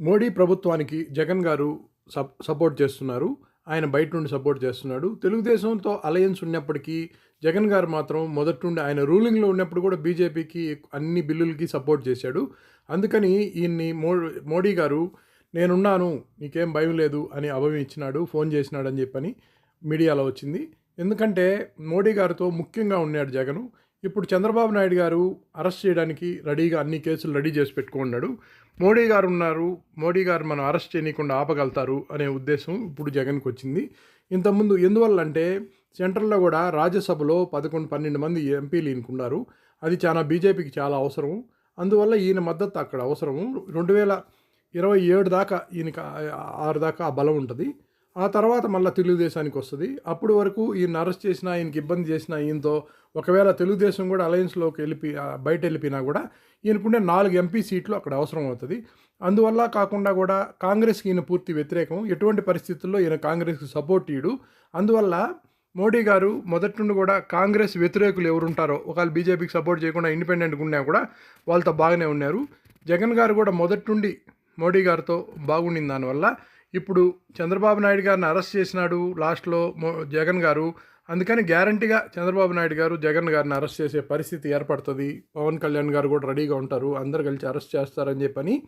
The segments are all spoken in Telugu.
మోడీ ప్రభుత్వానికి జగన్ గారు సప్ సపోర్ట్ చేస్తున్నారు. ఆయన బయట నుండి సపోర్ట్ చేస్తున్నాడు. తెలుగుదేశంతో అలయన్స్ ఉన్నప్పటికీ జగన్ గారు మాత్రం మొదటి నుండి ఆయన రూలింగ్లో ఉన్నప్పుడు కూడా బీజేపీకి అన్ని బిల్లులకి సపోర్ట్ చేశాడు. అందుకని ఈయన్ని మో మోడీ గారు నేనున్నాను నీకేం భయం లేదు అని అభయం ఇచ్చినాడు ఫోన్ చేసినాడు అని చెప్పని మీడియాలో వచ్చింది. ఎందుకంటే మోడీ గారితో ముఖ్యంగా ఉన్నాడు జగను. ఇప్పుడు చంద్రబాబు నాయుడు గారు అరెస్ట్ చేయడానికి రెడీగా అన్ని కేసులు రెడీ చేసి పెట్టుకున్నాడు. మోడీ గారు ఉన్నారు. మోడీ గారు మనం అరెస్ట్ చేయకుండా ఆపగలుగుతారు అనే ఉద్దేశం ఇప్పుడు జగన్కి వచ్చింది. ఇంతకుముందు ఎందువల్ల అంటే సెంట్రల్లో కూడా రాజ్యసభలో పదకొండు పన్నెండు మంది ఎంపీలు ఈయనకున్నారు. అది చాలా బీజేపీకి చాలా అవసరం. అందువల్ల ఈయన మద్దతు అక్కడ అవసరము రెండు వేల ఇరవై ఏడు దాకా ఈయనకి ఆరు దాకా ఆ బలం ఉంటుంది. ఆ తర్వాత మళ్ళీ తెలుగుదేశానికి వస్తుంది. అప్పుడు వరకు ఈయన అరెస్ట్ చేసినా ఈయనకి ఇబ్బంది చేసినా ఈయనతో ఒకవేళ తెలుగుదేశం కూడా అలయన్స్లోకి వెళ్ళిపి బయట వెళ్ళిపోయినా కూడా ఈయనకుండే నాలుగు ఎంపీ సీట్లు అక్కడ అవసరం అవుతుంది. అందువల్ల కాకుండా కూడా కాంగ్రెస్కి ఈయన పూర్తి వ్యతిరేకం ఎటువంటి పరిస్థితుల్లో ఈయన కాంగ్రెస్కి సపోర్ట్ ఇయ్యడు. అందువల్ల మోడీ గారు మొదటి నుండి కూడా కాంగ్రెస్ వ్యతిరేకులు ఎవరుంటారో ఒకవేళ బీజేపీకి సపోర్ట్ చేయకుండా ఇండిపెండెంట్గా ఉన్నా కూడా వాళ్ళతో బాగానే ఉన్నారు. జగన్ గారు కూడా మొదటి నుండి మోడీ గారితో బాగుండింది. దానివల్ల ఇప్పుడు చంద్రబాబు నాయుడు గారిని అరెస్ట్ చేసినాడు లాస్ట్లో జగన్ గారు. అందుకని గ్యారంటీగా చంద్రబాబు నాయుడు గారు జగన్ గారిని అరెస్ట్ చేసే పరిస్థితి ఏర్పడుతుంది. పవన్ కళ్యాణ్ గారు కూడా రెడీగా ఉంటారు. అందరు కలిసి అరెస్ట్ చేస్తారని చెప్పని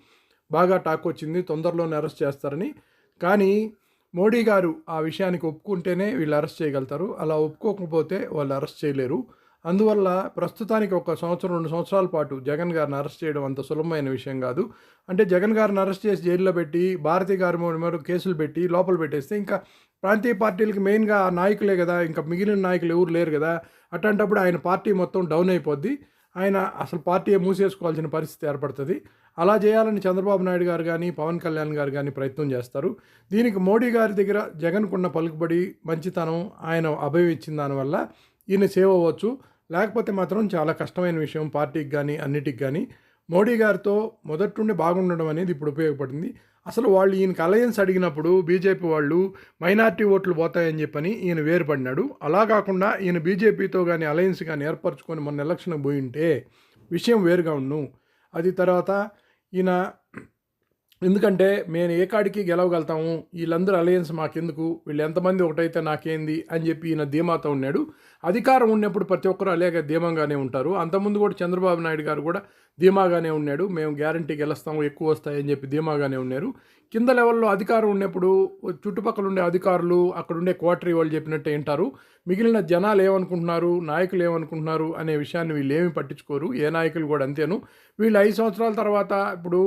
బాగా టాక్ వచ్చింది. తొందరలోనే అరెస్ట్ చేస్తారని. కానీ మోడీ గారు ఆ విషయానికి ఒప్పుకుంటేనే వీళ్ళు అరెస్ట్ చేయగలుగుతారు. అలా ఒప్పుకోకపోతే వాళ్ళు అరెస్ట్ చేయలేరు. అందువల్ల ప్రస్తుతానికి ఒక సంవత్సరం రెండు సంవత్సరాల పాటు జగన్ గారిని అరెస్ట్ చేయడం అంత సులభమైన విషయం కాదు. అంటే జగన్ గారిని అరెస్ట్ చేసి జైల్లో పెట్టి భారతీ గారి మీద కేసులు పెట్టి లోపల పెట్టేస్తే ఇంకా ప్రాంతీయ పార్టీలకి మెయిన్గా ఆ నాయకులే కదా ఇంకా మిగిలిన నాయకులు ఎవరు లేరు కదా అట్లాంటప్పుడు ఆయన పార్టీ మొత్తం డౌన్ అయిపోద్ది. ఆయన అసలు పార్టీ మూసేసుకోవాల్సిన పరిస్థితి ఏర్పడుతుంది. అలా చేయాలని చంద్రబాబు నాయుడు గారు కానీ పవన్ కళ్యాణ్ గారు కానీ ప్రయత్నం చేస్తారు. దీనికి మోడీ గారి దగ్గర జగన్కున్న పలుకుబడి మంచితనం ఆయన అభయం ఇచ్చిన దానివల్ల ఈయన సేవ్ అవ్వచ్చు. లేకపోతే మాత్రం చాలా కష్టమైన విషయం పార్టీకి కానీ అన్నిటికి కానీ మోడీ గారితో మొదటి నుండి బాగుండడం అనేది ఇప్పుడు ఉపయోగపడింది. అసలు వాళ్ళు ఈయనకి అలయన్స్ అడిగినప్పుడు బీజేపీ వాళ్ళు మైనార్టీ ఓట్లు పోతాయని చెప్పని ఈయన వేరుపడినాడు. అలా కాకుండా ఈయన బీజేపీతో కానీ అలయన్స్ కానీ ఏర్పరచుకొని మొన్న ఎలక్షన్కి పోయింటే విషయం వేరుగా ఉండు అది తర్వాత ఈయన ఎందుకంటే మేము ఏ కాడికి గెలవగలుగుతాము వీళ్ళందరూ అలయన్స్ మాకెందుకు? వీళ్ళు ఎంతమంది ఒకటైతే నాకేంది? అని చెప్పి ఈయన ధీమాతో ఉన్నాడు. అధికారం ఉన్నప్పుడు ప్రతి ఒక్కరు అలాగే ధీమంగానే ఉంటారు. అంతకుముందు కూడా చంద్రబాబు నాయుడు గారు కూడా ధీమాగానే ఉన్నాడు. మేము గ్యారంటీ గెలుస్తాము ఎక్కువ వస్తాయని చెప్పి ధీమాగానే ఉన్నారు. కింద లెవెల్లో అధికారం ఉన్నప్పుడు చుట్టుపక్కల ఉండే అధికారులు అక్కడ ఉండే క్వార్టరీ వాళ్ళు చెప్పినట్టు వింటారు. మిగిలిన జనాలు ఏమనుకుంటున్నారు? నాయకులు ఏమనుకుంటున్నారు? అనే విషయాన్ని వీళ్ళు ఏమి పట్టించుకోరు. ఏ నాయకులు కూడా అంతేను. వీళ్ళు ఐదు సంవత్సరాల తర్వాత ఇప్పుడు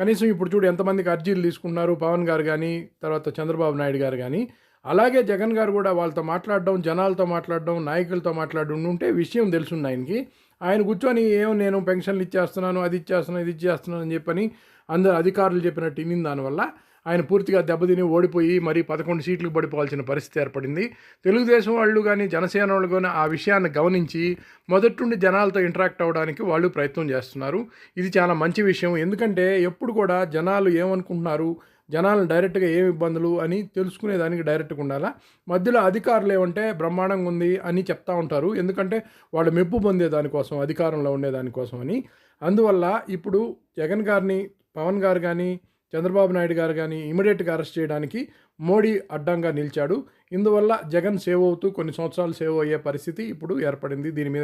కనీసం ఇప్పుడు చూడు ఎంతమందికి అర్జీలు తీసుకున్నారు పవన్ గారు కానీ తర్వాత చంద్రబాబు నాయుడు గారు కానీ అలాగే జగన్ గారు కూడా వాళ్ళతో మాట్లాడడం జనాలతో మాట్లాడడం నాయకులతో మాట్లాడడం ఉంటే విషయం తెలుసుంది ఆయనకి. ఆయన కూర్చొని ఏం నేను పెన్షన్లు ఇచ్చేస్తున్నాను అది ఇచ్చేస్తున్నాను ఇది ఇచ్చేస్తున్నాను అని చెప్పని అందరు అధికారులు చెప్పినట్టు ఇన్ని దానివల్ల. ఆయన పూర్తిగా దెబ్బతిని ఓడిపోయి మరి పదకొండు సీట్లు పడిపోవాల్సిన పరిస్థితి ఏర్పడింది. తెలుగుదేశం వాళ్ళు కానీ జనసేన వాళ్ళు కానీ ఆ విషయాన్ని గమనించి మొదటి జనాలతో ఇంటరాక్ట్ అవ్వడానికి వాళ్ళు ప్రయత్నం చేస్తున్నారు. ఇది చాలా మంచి విషయం. ఎందుకంటే ఎప్పుడు కూడా జనాలు ఏమనుకుంటున్నారు? జనాలను డైరెక్ట్గా ఏమి ఇబ్బందులు అని తెలుసుకునేదానికి డైరెక్ట్గా ఉండాలా? మధ్యలో అధికారులు ఏమంటే బ్రహ్మాండంగా ఉంది అని చెప్తా ఉంటారు. ఎందుకంటే వాళ్ళు మెప్పు పొందే దానికోసం అధికారంలో ఉండే దానికోసం అని. అందువల్ల ఇప్పుడు జగన్ గారిని పవన్ గారు కానీ చంద్రబాబు నాయుడు గారు కానీ ఇమీడియట్గా అరెస్ట్ చేయడానికి మోడీ అడ్డంగా నిలిచాడు. ఇందువల్ల జగన్ సేవ్ అవుతూ కొన్ని సంవత్సరాలు సేవ్ అయ్యే పరిస్థితి ఇప్పుడు ఏర్పడింది. దీని మీద